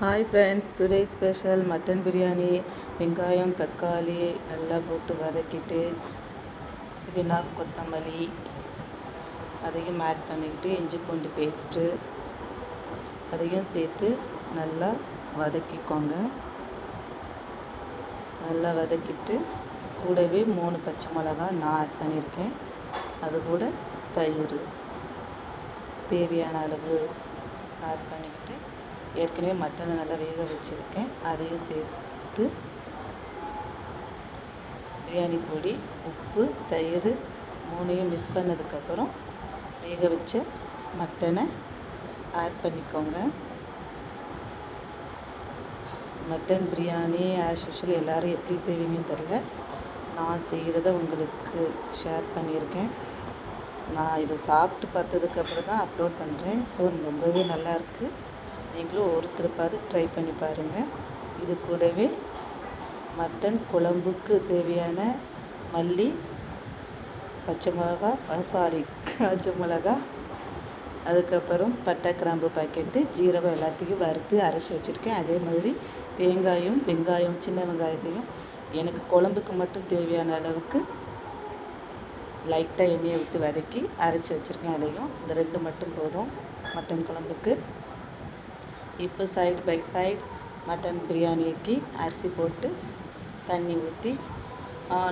Hi friends today special mutton biryani வெங்காயம் தக்காளி நல்லா போட்டு வதக்கிட்டு புதினா கொத்தமல்லி அதையும் ஆட் பண்ணிக்கிட்டு இஞ்சி பூண்டு பேஸ்ட்டு அதையும் சேர்த்து நல்லா வதக்கிக்கோங்க. நல்லா வதக்கிட்டு கூடவே மூணு பச்சை மிளகா நான் ஆட் பண்ணியிருக்கேன். அது கூட தயிர். தேவையான அளவு ஆட் பண்ணிக்கிட்டு ஏற்கனவே மட்டனை நல்லா வேக வச்சுருக்கேன். அதையும் சேர்த்து பிரியாணி பொடி உப்பு தயிர் மூணையும் மிக்ஸ் பண்ணதுக்கப்புறம் வேக வச்ச மட்டனை ஆட் பண்ணிக்கோங்க. மட்டன் பிரியாணி ஆஸ் யூஷுவல் எல்லோரும் எப்படி செய்வீங்கன்னு தெரில நான் செய்கிறத உங்களுக்கு ஷேர் பண்ணியிருக்கேன். நான் இதை சாப்பிட்டு பார்த்ததுக்கப்புறம் தான் அப்லோட் பண்ணுறேன் ஸோ ரொம்பவே நல்லாயிருக்கு நீங்களும் ஒரு திருப்பாவது ட்ரை பண்ணி பாருங்கள் இது கூடவே மட்டன் குழம்புக்கு தேவையான மல்லி பச்சை மிளகா சாரி காஞ்ச மிளகா அதுக்கப்புறம் பட்டை கிராம்பு பாக்கெட்டு ஜீரகம் எல்லாத்தையும் வறுத்து அரைச்சி வச்சுருக்கேன். அதே மாதிரி தேங்காயும் வெங்காயம் சின்ன வெங்காயத்தையும் எனக்கு குழம்புக்கு மட்டும் தேவையான அளவுக்கு லைட்டாக எண்ணெயை ஊற்றி வதக்கி அரைச்சி வச்சுருக்கேன். அதையும் இந்த ரெண்டு மட்டும் போதும் மட்டன் குழம்புக்கு. இப்போ சைடு பை சைடு மட்டன் பிரியாணிக்கு அரிசி போட்டு தண்ணி ஊற்றி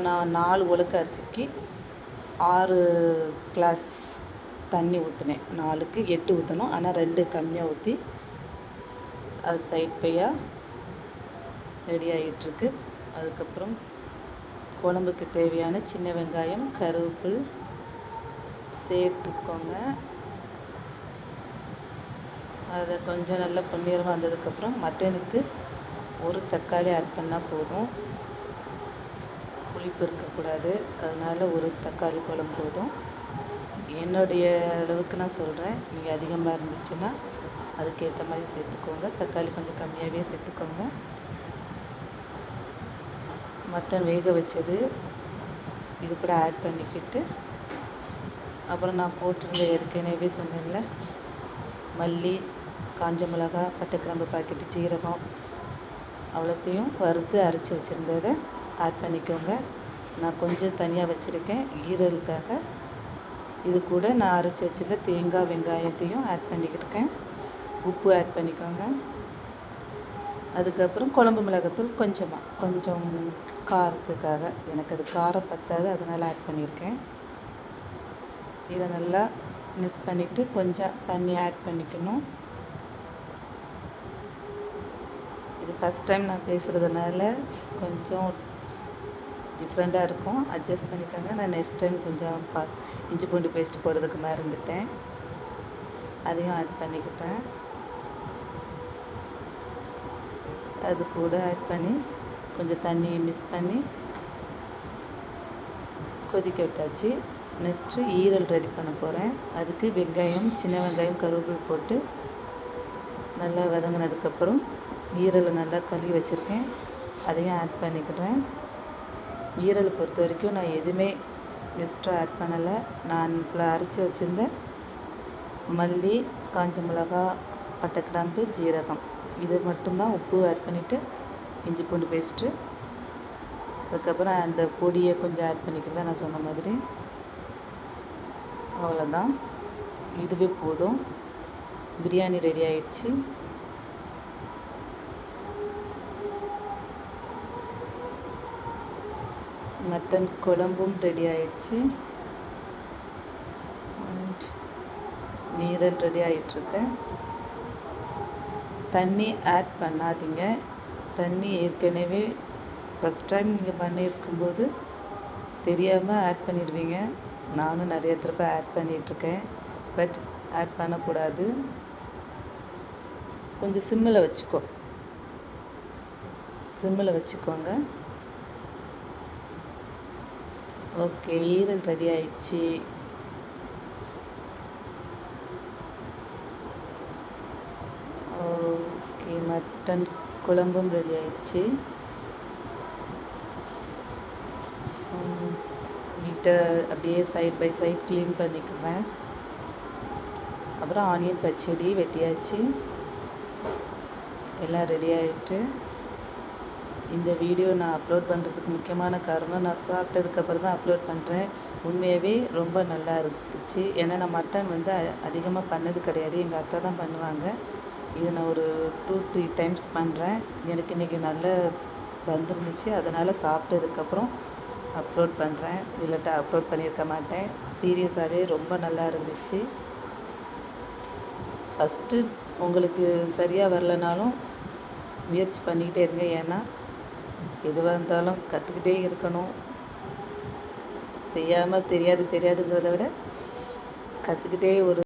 நான் நாலு ஒழுக்க அரிசிக்கு ஆறு கிளாஸ் தண்ணி ஊற்றினேன் நாலுக்கு எட்டு ஊற்றணும் ஆனால் ரெண்டு கம்மியாக ஊற்றி அது சைட் பையாக ரெடி ஆகிட்டுருக்கு அதுக்கப்புறம் குழம்புக்கு தேவையான சின்ன வெங்காயம் கருவேப்பில் சேர்த்துக்கோங்க. அதை கொஞ்சம் நல்லா பொன்னிறமாக வந்ததுக்கப்புறம் மட்டனுக்கு ஒரு தக்காளி ஆட் பண்ணால் போதும். புளிப்பு இருக்கக்கூடாது. அதனால் ஒரு தக்காளி பழம் போதும். என்னுடைய அளவுக்கு நான் சொல்கிறேன் நீங்கள் அதிகமாக இருந்துச்சுன்னா அதுக்கேற்ற மாதிரி சேர்த்துக்கோங்க. தக்காளி கொஞ்சம் கம்மியாகவே சேர்த்துக்கோங்க. மட்டன் வேக வச்சது இது கூட ஆட் பண்ணிக்கிட்டு அப்புறம் நான் போட்டிருந்த ஏற்கனவே சொன்னேன்ல மல்லி காஞ்ச மிளகா பட்டை பாக்கெட்டு ஜீரகம் அவ்வளோத்தையும் வறுத்து அரைச்சி வச்சுருந்ததை ஆட் பண்ணிக்கோங்க. நான் கொஞ்சம் தனியாக வச்சுருக்கேன். ஈரலுக்காக இது கூட நான் அரைச்சி வச்சுருந்த தேங்காய் வெங்காயத்தையும் ஆட் பண்ணிக்கிட்டுருக்கேன் உப்பு ஆட் பண்ணிக்கோங்க. அதுக்கப்புறம் குழம்பு மிளகாத்தூள் கொஞ்சமாக கொஞ்சம் காரத்துக்காக. எனக்கு அது காரம் பத்தாது அதனால் ஆட் பண்ணியிருக்கேன் இதை நல்லா மிக்ஸ் பண்ணிவிட்டு கொஞ்சம் தண்ணி ஆட் பண்ணிக்கணும். இது ஃபஸ்ட் டைம் நான் பேசுகிறதுனால கொஞ்சம் டிஃப்ரெண்ட்டாக இருக்கும். அட்ஜஸ்ட் பண்ணிக்கோங்க. நான் நெக்ஸ்ட் டைம் கொஞ்சம் பா இஞ்சி பூண்டு பேஸ்ட் போடுறதுக்கு மறந்துட்டேன். அதையும் ஆட் பண்ணிக்கிட்டேன். அது கூட ஆட் பண்ணி கொஞ்சம் தண்ணியை மிக்ஸ் பண்ணி கொதிக்க விட்டாச்சு. நெக்ஸ்ட்டு ஈரல் ரெடி பண்ண போகிறேன் அதுக்கு வெங்காயம் சின்ன வெங்காயம் கருவேப்பில் போட்டு நல்லா வதங்கினதுக்கப்புறம் ஈரலை நல்லா கழுவி வச்சுருக்கேன். அதையும் ஆட் பண்ணிக்கிறேன் ஈரலை பொறுத்த வரைக்கும் நான் எதுவுமே எக்ஸ்ட்ரா ஆட் பண்ணலை. நான் இப்போ அரைச்சி வச்சுருந்தேன் மல்லி காஞ்ச மிளகா பட்டை கிராம்பு ஜீரகம். இது மட்டும்தான் உப்பு ஆட் பண்ணிவிட்டு இஞ்சி பூண்டு பேஸ்ட்டு அதுக்கப்புறம் அந்த பொடியை கொஞ்சம் ஆட் பண்ணிக்கிறதா நான் சொன்ன மாதிரி. அவ்வளோதான். இதுவே போதும். பிரியாணி ரெடி ஆயிடுச்சு. மட்டன் குழம்பும் ரெடி ஆயிடுச்சு. நீரல் ரெடி ஆகிட்டுருக்கு தண்ணி ஆட் பண்ணாதீங்க. தண்ணி ஏற்கனவே ஃபஸ்ட் டைம் நீங்கள் பண்ணியிருக்கும்போது தெரியாமல் ஆட் பண்ணிடுவீங்க. நானும் நிறைய திருப்ப ஆட் பண்ணிகிட்ருக்கேன் பட் ஆட் பண்ணக்கூடாது. கொஞ்சம் சிம்மில் வச்சுக்கோ. சிம்மில் வச்சுக்கோங்க. ஓகே ஈரல் ரெடி ஆயிடுச்சு. ஓகே மட்டன் குழம்பும் ரெடி ஆயிடுச்சு. வீட்டை அப்படியே சைட் பை சைட் க்ளீன் பண்ணிக்கிறேன். அப்புறம் ஆனியன் பச்சடி வெட்டியாச்சு. எல்லாம் ரெடி ஆகிட்டு இந்த வீடியோ நான் அப்லோட் பண்ணுறதுக்கு முக்கியமான காரணம் நான் சாப்பிட்டதுக்கப்புறம் தான் அப்லோட் பண்ணுறேன் உண்மையாகவே ரொம்ப நல்லா இருந்துச்சு. ஏன்னா நான் மட்டன் வந்து அதிகமாக பண்ணது கிடையாது. எங்கள் அத்தை தான் பண்ணுவாங்க. இதை நான் ஒரு டூ த்ரீ டைம்ஸ் பண்ணுறேன் எனக்கு இன்றைக்கி நல்ல வந்துருந்துச்சு. அதனால் சாப்பிட்டதுக்கப்புறம் அப்லோட் பண்ணுறேன் இல்லாட்டா அப்லோட் பண்ணியிருக்க மாட்டேன். சீரியஸாகவே ரொம்ப நல்லா இருந்துச்சு. ஃபஸ்ட்டு உங்களுக்கு சரியாக வரலனாலும் முயற்சி பண்ணிக்கிட்டே இருங்க. ஏன்னா எதுவாக இருந்தாலும் கற்றுக்கிட்டே இருக்கணும். செய்யாமல் தெரியாது தெரியாதுங்கிறத விட கற்றுக்கிட்டே ஒரு